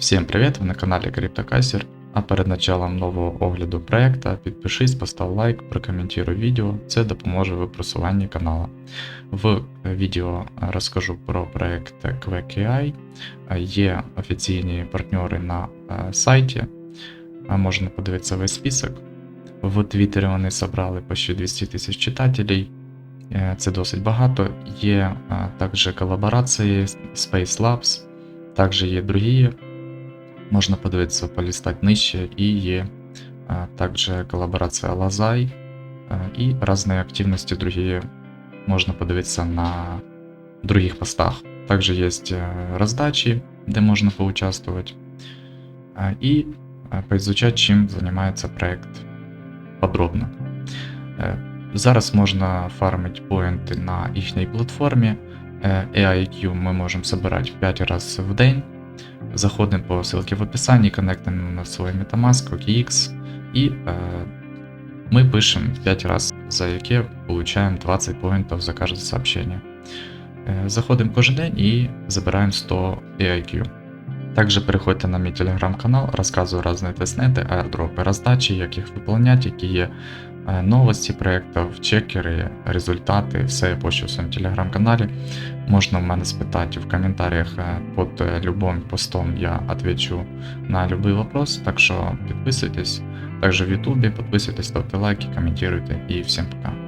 Всім привіт! Ви на каналі CryptoCaster. А перед началом нового огляду проекта підпишись, постав лайк, прокоментуй відео, це допоможе в просуванні каналу. В відео розкажу про проект QuakeAI. Є офіційні партнери на е, сайті, можна подивитися весь список. В Твіттері вони зібрали почти 200 тисяч читателей. Е, Це досить багато. Є е, також колаборації Space Labs, також є другі Можна подивитися, полістати нижче, і є також колаборація а, і різні активності другі можна подивитися на других постах. Також є роздачі, де можна поучаствовать, і поизучать, чим займається проект подробно. Е, Зараз можна фармити поінти на їхній платформі. Е, AIQ ми можемо збирати 5 разів в день. Заходим по ссылке в описании, коннектим на свой Metamask, OKX, и э, мы пишем 5 раз, за яке получаем 20 поинтов за каждое сообщение. Э, заходим кожен день и забираем 100 AIQ. Также переходьте на мій телеграм-канал, розказую різні тестнети, аирдропи, роздачі, як їх виконувати, які є е, новості проєктів, чекери, результати, все я пощу в своєму телеграм-каналі. Можна в мене спитати в коментарях е, під любим постом, я отвечу на любой вопрос, так що підписуйтесь. Также в ютубе, підписуйтесь, ставте лайки, коментуйте і всім пока.